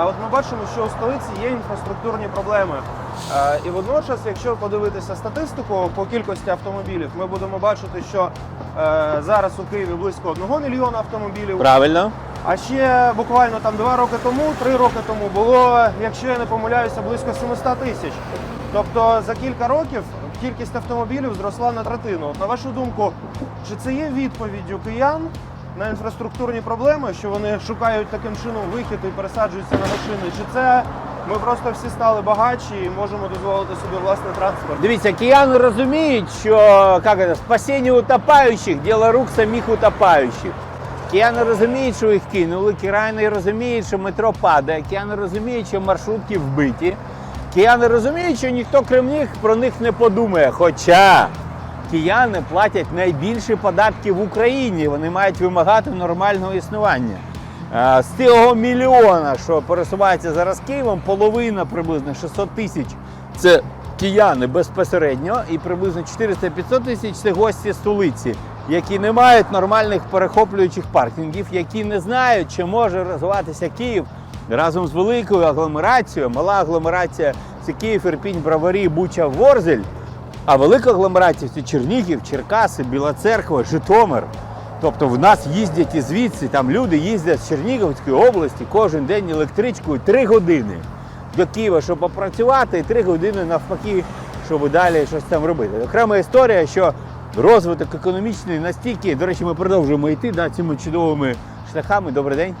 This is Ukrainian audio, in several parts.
А от ми бачимо, що у столиці є інфраструктурні проблеми. Е, І водночас, якщо подивитися статистику по кількості автомобілів, ми будемо бачити, що е, зараз у Києві близько 1 мільйона автомобілів. Правильно. А ще буквально там два роки тому, три роки тому було, якщо я не помиляюся, близько 700 тисяч. Тобто за кілька років кількість автомобілів зросла на третину. На вашу думку, чи це є відповіддю киян на інфраструктурні проблеми, що вони шукають таким чином вихід і пересаджуються на машини? Чи це ми просто всі стали багатші і можемо дозволити собі власний транспорт? Дивіться, кияни розуміють, що як це, спасіння утопаючих діло рук самих утопаючих. Кияни розуміють, що їх кинули, кияни розуміють, що метро падає, кияни розуміють, що маршрутки вбиті. Кияни розуміють, що ніхто крім них про них не подумає. Хоча кияни платять найбільші податки в Україні. Вони мають вимагати нормального існування. Е, З того мільйона, що пересувається зараз Києвом, половина приблизно 600 тисяч це кияни безпосередньо, і приблизно 400-500 тисяч це гості столиці, які не мають нормальних перехоплюючих паркінгів, які не знають, чи може розвиватися Київ разом з великою агломерацією. Мала агломерація це Київ, Ірпінь, Броварі, Буча, Ворзель. А велика агломерація це Чернігів, Черкаси, Біла Церква, Житомир. Тобто в нас їздять і звідси, там люди їздять з Чернігівської області кожен день електричкою 3 години до Києва, щоб попрацювати, і 3 години навпаки, щоб далі щось там робити. Окрема історія, що розвиток економічний настільки, до речі, ми продовжуємо йти да, цими чудовими шляхами. Добрий день.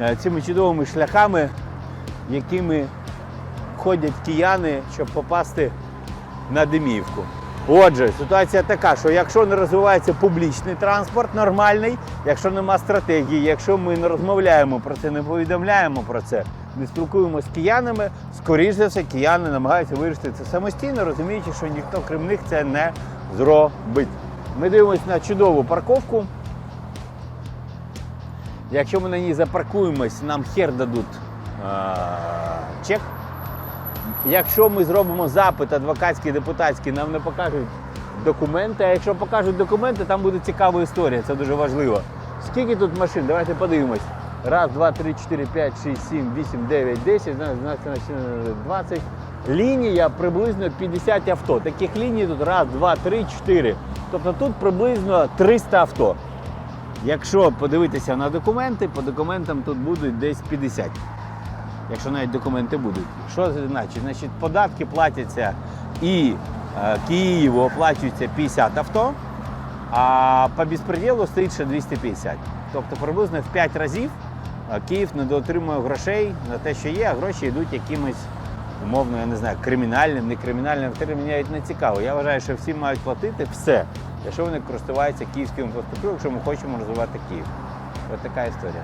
Е, Цими чудовими шляхами, якими ходять кияни, щоб попасти на Деміївку. Отже, ситуація така, що якщо не розвивається публічний транспорт нормальний, якщо нема стратегії, якщо ми не розмовляємо про це, не повідомляємо про це, не спілкуємося з киянами, скоріш за все, кияни намагаються вирішити це самостійно, розуміючи, що ніхто крім них це не зробить. Ми дивимося на чудову парковку. Якщо ми на ній запаркуємось, нам хер дадуть а, чек. Якщо ми зробимо запит адвокатський, депутатський, нам не покажуть документи. А якщо покажуть документи, там буде цікава історія. Це дуже важливо. Скільки тут машин? Давайте подивимось. Раз, два, три, чотири, п'ять, шість, сім, вісім, дев'ять, десять, значить, 20. Лінія приблизно 50 авто. Таких ліній тут раз, два, три, чотири. Тобто тут приблизно 300 авто. Якщо подивитися на документи, по документам тут будуть десь 50 якщо навіть документи будуть. Що значить? Значить, податки платяться і е, Києву оплачується 50 авто, а по безпреділу стоїть ще 250. Тобто приблизно в 5 разів е, Київ недоотримує грошей на те, що є, а гроші йдуть якимось, умовно, я не знаю, кримінальним, не кримінальним. Мені навіть не цікаво. Я вважаю, що всі мають платити все, якщо вони користуваються київською інфраструктурою, якщо ми хочемо розвивати Київ. Ось така історія.